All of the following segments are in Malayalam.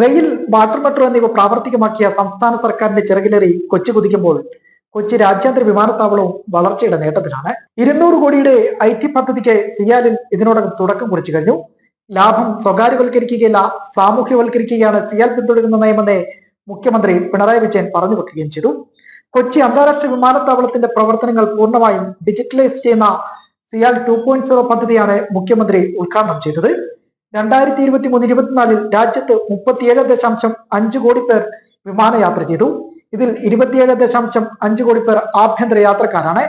റെയിൽ വാട്ടർ മെട്രോ എന്നിവ പ്രാവർത്തികമാക്കിയ സംസ്ഥാന സർക്കാരിന്റെ ചിറകിലേറി കൊച്ചി കുതിക്കുമ്പോൾ കൊച്ചി രാജ്യാന്തര വിമാനത്താവളവും വളർച്ചയുടെ നേട്ടത്തിലാണ്. ഇരുന്നൂറ് കോടിയുടെ ഐ ടി പദ്ധതിക്ക് സിയാലിൽ ഇതിനോടകം തുടക്കം കുറിച്ചു കഴിഞ്ഞു. ലാഭം സ്വകാര്യവൽക്കരിക്കുകയല്ല സാമൂഹ്യവൽക്കരിക്കുകയാണ് സിയാൽ പിന്തുടരുന്ന നയമെന്ന് മുഖ്യമന്ത്രി പിണറായി വിജയൻ പറഞ്ഞു വെക്കുകയും ചെയ്തു. കൊച്ചി അന്താരാഷ്ട്ര വിമാനത്താവളത്തിന്റെ പ്രവർത്തനങ്ങൾ പൂർണമായും ഡിജിറ്റലൈസ് ചെയ്യുന്ന സിയാൽ ടു പോയിന്റ് സീറോ പദ്ധതിയാണ് മുഖ്യമന്ത്രി ഉദ്ഘാടനം ചെയ്തത്. രണ്ടായിരത്തി ഇരുപത്തി മൂന്ന് ഇരുപത്തിനാലിൽ രാജ്യത്ത് മുപ്പത്തിയേഴ് ദശാംശം അഞ്ച് കോടി പേർ വിമാനയാത്ര ചെയ്തു. ഇതിൽ ഇരുപത്തിയേഴ് ദശാംശം അഞ്ച് കോടി പേർ ആഭ്യന്തര യാത്രക്കാരാണ്.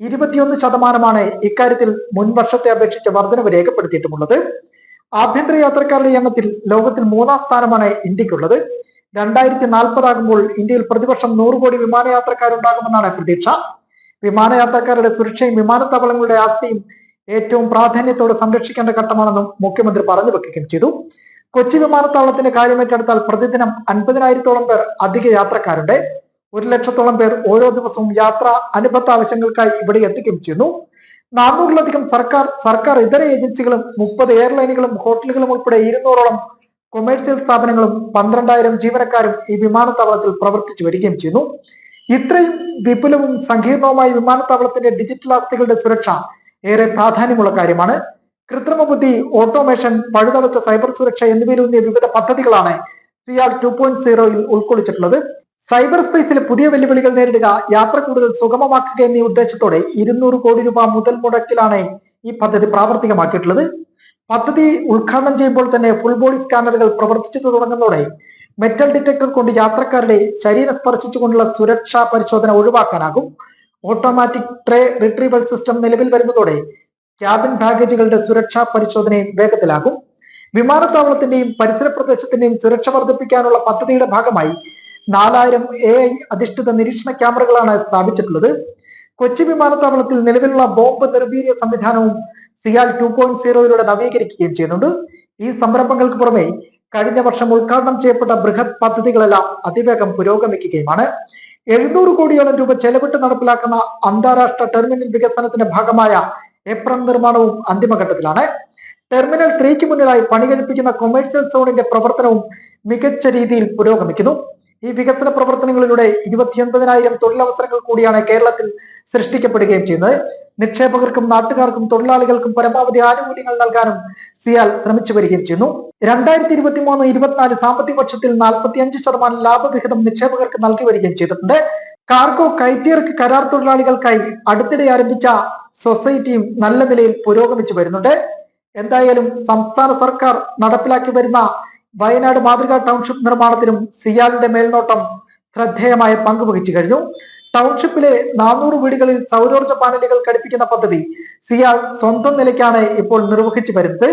ഇരുപത്തിയൊന്ന് ശതമാനമാണ് ഇക്കാര്യത്തിൽ മുൻ വർഷത്തെ അപേക്ഷിച്ച് വർധനവ് രേഖപ്പെടുത്തിയിട്ടുമുള്ളത്. ആഭ്യന്തര യാത്രക്കാരുടെ എണ്ണത്തിൽ ലോകത്തിൽ മൂന്നാം സ്ഥാനമാണ് ഇന്ത്യക്കുള്ളത്. രണ്ടായിരത്തി നാൽപ്പതാകുമ്പോൾ ഇന്ത്യയിൽ പ്രതിവർഷം നൂറ് കോടി വിമാനയാത്രക്കാരുണ്ടാകുമെന്നാണ് പ്രതീക്ഷ. വിമാനയാത്രക്കാരുടെ സുരക്ഷയും വിമാനത്താവളങ്ങളുടെ ആസ്തിയും ഏറ്റവും പ്രാധാന്യത്തോടെ സംരക്ഷിക്കേണ്ട ഘട്ടമാണെന്നും മുഖ്യമന്ത്രി പറഞ്ഞു വെക്കുകയും ചെയ്തു. കൊച്ചി വിമാനത്താവളത്തിന്റെ കാര്യമേറ്റെടുത്താൽ പ്രതിദിനം അൻപതിനായിരത്തോളം പേർ അധിക യാത്രക്കാരുണ്ട്. ഒരു ലക്ഷത്തോളം പേർ ഓരോ ദിവസവും യാത്ര അനുബന്ധ ആവശ്യങ്ങൾക്കായി ഇവിടെ എത്തുകയും ചെയ്യുന്നു. നാനൂറിലധികം സർക്കാർ സർക്കാർ ഇതര ഏജൻസികളും മുപ്പത് എയർലൈനുകളും ഹോട്ടലുകളും ഉൾപ്പെടെ ഇരുന്നൂറോളം കൊമേഴ്സ്യൽ സ്ഥാപനങ്ങളും പന്ത്രണ്ടായിരം ജീവനക്കാരും ഈ വിമാനത്താവളത്തിൽ പ്രവർത്തിച്ചു വരികയും ചെയ്യുന്നു. ഇത്രയും വിപുലവും സങ്കീർണവുമായ വിമാനത്താവളത്തിന്റെ ഡിജിറ്റൽ ആസ്തികളുടെ സുരക്ഷ ഏറെ പ്രാധാന്യമുള്ള കാര്യമാണ്. കൃത്രിമ ബുദ്ധി ഓട്ടോമേഷൻ പഴുതടച്ച സൈബർ സുരക്ഷ എന്നിവയിലൂന്നിയ വിവിധ പദ്ധതികളാണ് സിആർ ടു പോയിന്റ് സീറോയിൽ ഉൾക്കൊള്ളിച്ചിട്ടുള്ളത്. സൈബർ സ്പേസിലെ പുതിയ വെല്ലുവിളികൾ നേരിടുക യാത്ര കൂടുതൽ സുഗമമാക്കുക എന്നീ ഉദ്ദേശത്തോടെ ഇരുന്നൂറ് കോടി രൂപ മുതൽ മുടക്കിലാണ് ഈ പദ്ധതി പ്രാവർത്തികമാക്കിയിട്ടുള്ളത്. പദ്ധതി ഉദ്ഘാടനം ചെയ്യുമ്പോൾ തന്നെ ഫുൾ ബോഡി സ്കാനറുകൾ പ്രവർത്തിച്ചു തുടങ്ങുന്നതോടെ മെറ്റൽ ഡിറ്റക്ടർ കൊണ്ട് യാത്രക്കാരുടെ ശരീരം സ്പർശിച്ചുകൊണ്ടുള്ള സുരക്ഷാ പരിശോധന ഒഴിവാക്കാനാകും. ഓട്ടോമാറ്റിക് ട്രേ റിട്രീവൽ സിസ്റ്റം നിലവിൽ വരുന്നതോടെ ക്യാബിൻ ബാഗേജുകളുടെ സുരക്ഷാ പരിശോധനയും വേഗത്തിലാകും. വിമാനത്താവളത്തിന്റെയും പരിസര പ്രദേശത്തിന്റെയും സുരക്ഷ വർദ്ധിപ്പിക്കാനുള്ള പദ്ധതിയുടെ ഭാഗമായി നാലായിരം എ ഐ അധിഷ്ഠിത നിരീക്ഷണ ക്യാമറകളാണ് സ്ഥാപിച്ചിട്ടുള്ളത്. കൊച്ചി വിമാനത്താവളത്തിൽ നിലവിലുള്ള ബോംബ് നിർവീര്യ സംവിധാനവും സിയാൽ ടു പോയിന്റ് സീറോയിലൂടെ നവീകരിക്കുകയും ചെയ്യുന്നുണ്ട്. ഈ സംരംഭങ്ങൾക്ക് പുറമെ കഴിഞ്ഞ വർഷം ഉദ്ഘാടനം ചെയ്യപ്പെട്ട ബൃഹത് പദ്ധതികളെല്ലാം അതിവേഗം പുരോഗമിക്കുകയുമാണ്. എഴുന്നൂറ് കോടിയോളം രൂപ ചെലവിട്ട് നടപ്പിലാക്കുന്ന അന്താരാഷ്ട്ര ടെർമിനൽ വികസനത്തിന്റെ ഭാഗമായ എപ്രം നിർമ്മാണവും അന്തിമഘട്ടത്തിലാണ്. ടെർമിനൽ ത്രീക്ക് മുന്നിലായി പണി കഴിപ്പിക്കുന്ന കൊമേഴ്സ്യൽ സോണിന്റെ പ്രവർത്തനവും മികച്ച രീതിയിൽ പുരോഗമിക്കുന്നു. ഈ വികസന പ്രവർത്തനങ്ങളിലൂടെ ഇരുപത്തിയൊൻപതിനായിരം തൊഴിലവസരങ്ങൾ കൂടിയാണ് കേരളത്തിൽ സൃഷ്ടിക്കപ്പെടുകയും ചെയ്യുന്നത്. നിക്ഷേപകർക്കും നാട്ടുകാർക്കും തൊഴിലാളികൾക്കും പരമാവധി ആനുകൂല്യങ്ങൾ നൽകാനും സിയാൽ ശ്രമിച്ചു വരികയും ചെയ്യുന്നു. രണ്ടായിരത്തി ഇരുപത്തി മൂന്ന് ഇരുപത്തിനാല് സാമ്പത്തിക വർഷത്തിൽ നാൽപ്പത്തി അഞ്ച് ശതമാനം ലാഭവിഹിതം നിക്ഷേപകർക്ക് നൽകി വരികയും ചെയ്തിട്ടുണ്ട്. കാർഗോ കയറ്റിയിറക്ക് കരാർ തൊഴിലാളികൾക്കായി അടുത്തിടെ ആരംഭിച്ച സൊസൈറ്റിയും നല്ല നിലയിൽ പുരോഗമിച്ചു വരുന്നുണ്ട്. എന്തായാലും സംസ്ഥാന സർക്കാർ നടപ്പിലാക്കി വരുന്ന വയനാട് മാതൃകാ ടൗൺഷിപ്പ് നിർമ്മാണത്തിനും സിയാലിന്റെ മേൽനോട്ടം ശ്രദ്ധേയമായ പങ്കുവഹിച്ചു കഴിഞ്ഞു. ടൗൺഷിപ്പിലെ നാനൂറ് വീടുകളിൽ സൗരോർജ പാനലുകൾ ഘടിപ്പിക്കുന്ന പദ്ധതി സിയാൽ സ്വന്തം നിലയ്ക്കാണ് ഇപ്പോൾ നിർവഹിച്ചു വരുന്നത്.